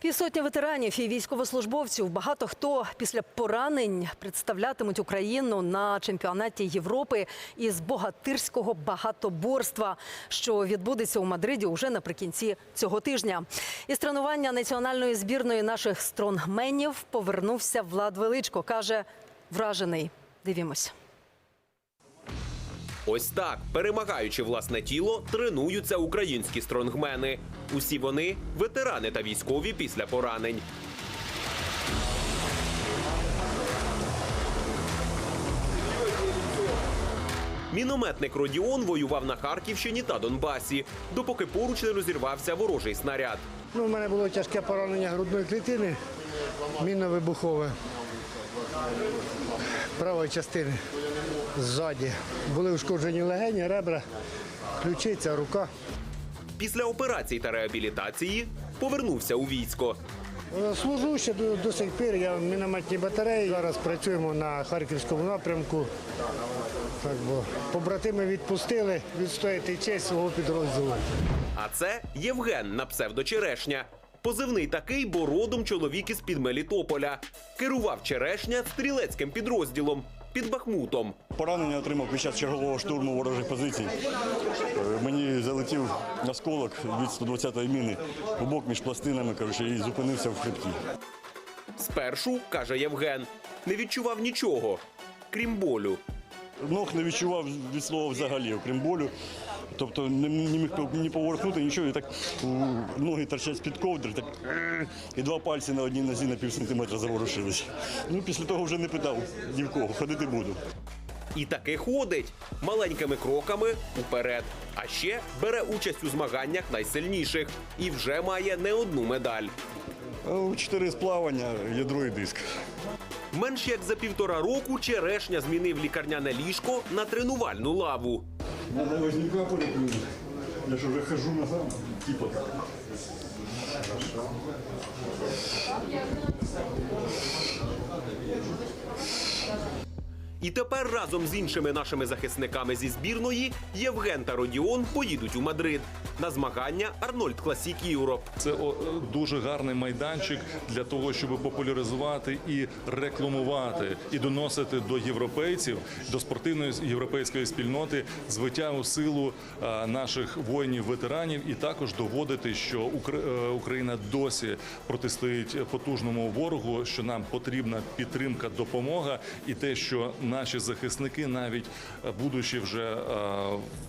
Півсотні ветеранів і військовослужбовців. Багато хто після поранень представлятимуть Україну на чемпіонаті Європи із богатирського багатоборства, що відбудеться у Мадриді уже наприкінці цього тижня. Із тренування національної збірної наших стронгменів повернувся Влад Величко. каже, вражений. Дивімось. Ось так, перемагаючи власне тіло, тренуються українські стронгмени. Усі вони ветерани та військові після поранень. Мінометник Родіон воював на Харківщині та Донбасі, допоки поруч не розірвався ворожий снаряд. Ну, у мене було тяжке поранення грудної клітини, мінно-вибухове правої частини ззаді. Були ушкоджені легені, ребра, ключиця, рука. Після операцій та реабілітації повернувся у військо. Е, Служу ще до, до сих пір, я в мінометній батареї. Зараз працюємо на Харківському напрямку. Так, бо побратими відпустили відстояти честь свого підрозділу. А це Євген на псевдо Черешня. Позивний такий, бо родом чоловік із під Мелітополя. Керував Черешня стрілецьким підрозділом під Бахмутом. Поранення отримав під час чергового штурму ворожих позицій. Е, Мені залетів осколок від 120-ї міни у бок між пластинами, коротше, і зупинився в хребті. Спершу, каже Євген, не відчував нічого, крім болю. Ног не відчував від слова взагалі, окрім болю. Тобто не, не міг ні поворухнути, нічого, і так ноги торчать з-під ковдри, так, е, і два пальці на одній нозі на пів сантиметра заворушились. Ну, після того вже не питав ні в кого, ходити буду. І таки ходить маленькими кроками уперед. А ще бере участь у змаганнях найсильніших і вже має не одну медаль. Чотири сплавання, ядро і диск. Менш як за півтора року черешня змінив лікарняне ліжко на тренувальну лаву. Надо возникла поликлиника. Я же уже хожу назад, типа. І тепер разом з іншими нашими захисниками зі збірної Євген та Родіон поїдуть у Мадрид на змагання Арнольд Класік Юроп. Це дуже гарний майданчик для того, щоб популяризувати і рекламувати, і доносити до європейців, до спортивної європейської спільноти звитягу силу наших воїнів-ветеранів, і також доводити, що е, Україна досі протистоїть потужному ворогу, що нам потрібна підтримка, допомога, і те, що наші захисники, навіть е, будучи вже е,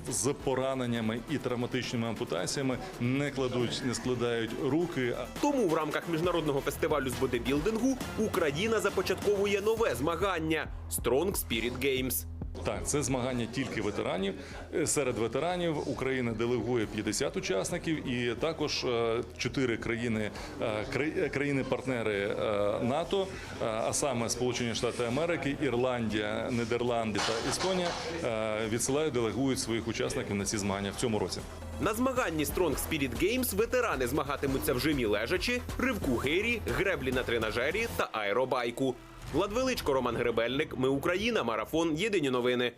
з пораненнями і травматичними ампутаціями, не кладуть, не складають руки. Тому в рамках міжнародного фестивалю з бодибілдингу Україна започатковує нове змагання Strong Spirit Games. Так, це змагання тільки ветеранів. Е, Серед ветеранів Україна делегує 50 учасників, і також е, чотири країни е, кра- країни-партнери НАТО, а саме Сполучені Штати Америки, Ірландія, Нідерланди та Естонія відсилають, делегують своїх учасників на ці змагання в цьому році. На змаганні Strong Spirit Games ветерани змагатимуться в жимі лежачі, ривку гирі, греблі на тренажері та аеробайку. Влад Величко, Роман Гребельник. Ми Україна. Марафон. Єдині новини.